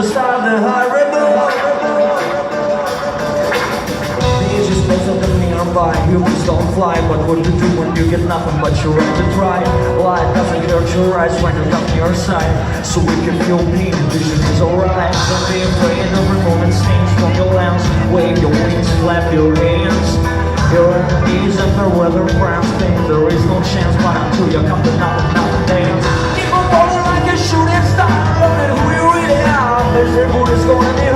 To start the high These just up the nearby Humans don't fly But what to do when you get nothing but your right to try. Light doesn't hurt your eyes when you're on your side. So we can feel pain Vision is alright. Don't be afraid Every moment stains from your lens Wave your wings, flap your hands. Your enemies and the weather frowns think there is no chance But until you come to nothing, going in.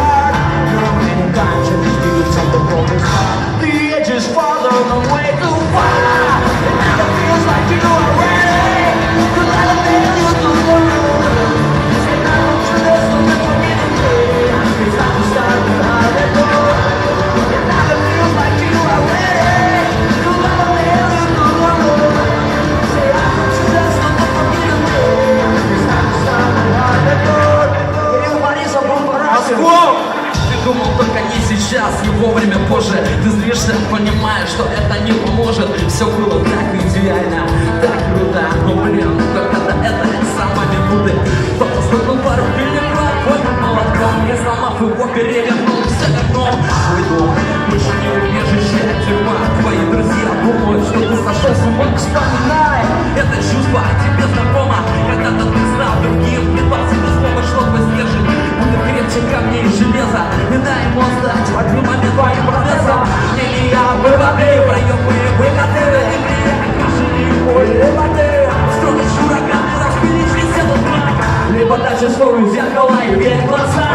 Ты думал только не сейчас, не вовремя позже. Ты злишься, понимаешь, что это не поможет. Все было так идеально, так круто. Но блин, только до этой самой минуты Кто-то стукнул пару миллиграмм, понял молотком Я сломав его, перевернул все Свой дом, больше не убежище, тюрьма. Твои друзья думают, что ты сошел с ума. Вспоминай, это чувство тебе знакомо Либо дальше стору зеркала и верь глаза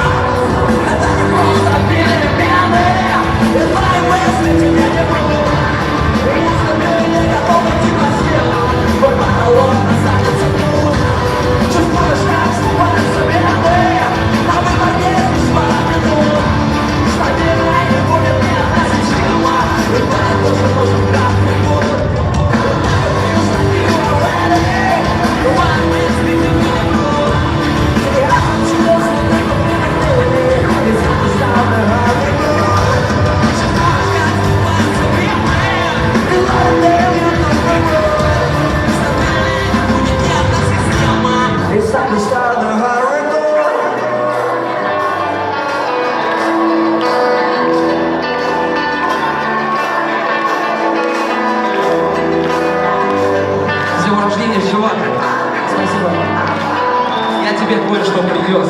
кое-что привез.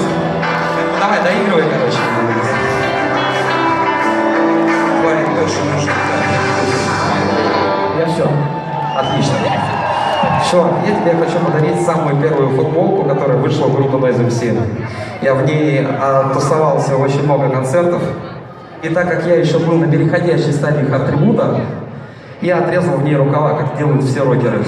Давай, доигрывай, короче. Парень больше нужен. Я все. Отлично. Чувак, я тебе хочу подарить самую первую футболку, которая вышла в группу Noise MC. Я в ней а, тусовался очень много концертов. И так как я еще был на переходящей стадии атрибута, я отрезал в ней рукава, как делают все рокеры.